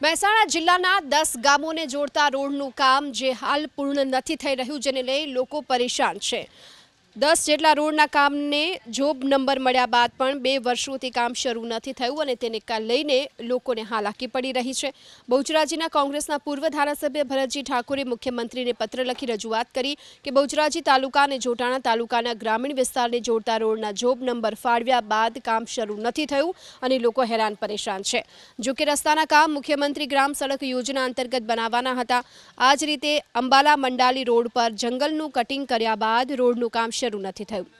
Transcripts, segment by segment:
મહેસાણા જિલ્લાના દસ ગામોને જોડતા રોડનું કામ જે હાલ પૂર્ણ નથી થઈ રહ્યું જેને લઈ લોકો પરેશાન છે. દસ જેટલા રોડના કામને જોબ નંબર મળ્યા બાદ પણ બે વર્ષોથી કામ શરૂ નથી થયું અને તેને લઈને લોકોને હાલાકી પડી રહી છે. બહુચરાજીના કોંગ્રેસના પૂર્વ ધારાસભ્ય ભરતજી ઠાકોરે મુખ્યમંત્રીને પત્ર લખી રજૂઆત કરી કે બહુચરાજી તાલુકા અને જોટાણા તાલુકાના ગ્રામીણ વિસ્તારને જોડતા રોડના જોબ નંબર ફાળવ્યા બાદ કામ શરૂ નથી થયું અને લોકો હેરાન પરેશાન છે. જો કે રસ્તાના કામ મુખ્યમંત્રી ગ્રામ સડક યોજના અંતર્ગત બનાવવાના હતા. આ જ રીતે અંબાલા મંડાલી રોડ પર જંગલનું કટિંગ કર્યા બાદ રોડનું કામ શરૂ નથી થયું.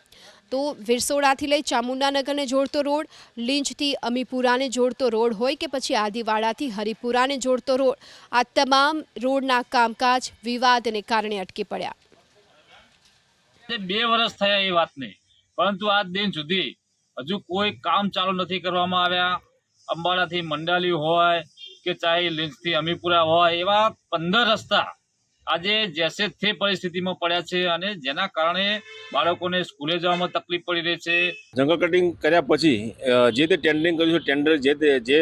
તો વિરસોડાથી લઈ ચામુંડાનગરને જોડતો રોડ, લીંચથી અમીપુરાને જોડતો રોડ હોય કે પછી આદિવાડાથી હરિપુરાને જોડતો રોડ, આ તમામ રોડના કામકાજ વિવાદને કારણે અટકી પડ્યા. બે વર્ષ થયા એ વાતને. પરંતુ આજ દિન સુધી હજુ કોઈ કામ ચાલુ નથી કરવામાં આવ્યા. અંબાડાથી મંડાલી હોય કે ચાહે લીંચથી અમીપુરા હોય એવા પંદર રસ્તા આજે જેસે તે પરિસ્થિતિમાં પડ્યા છે અને જેના કારણે બાળકોને સ્કૂલે જવામાં તકલીફ પડી રહી છે. જંગલ કટિંગ કર્યા પછી જે તે ટેન્ડરિંગ કર્યું છે ટેન્ડર જે તે જે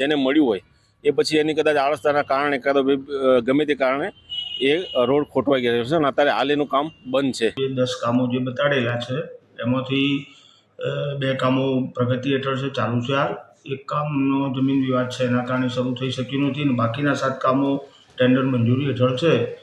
જેને મળ્યું હોય એ પછી એની કદાચ આળસતાના કારણે કાં તો ગમે તે કારણે એ રોડ ખોટવાઈ ગયો છે અને અત્યારે હાલ એનું કામ બંધ છે. એ દસ કામો જે બતાડેલા છે એમાંથી બે કામો પ્રગતિ હેઠળ છે ચાલુ છે હાલ. એક કામનો જમીન વિવાદ છે એના કારણે શરૂ થઈ શક્યું નથી અને બાકીના સાત કામો ટેન્ડર મંજૂરી હેઠળ છે.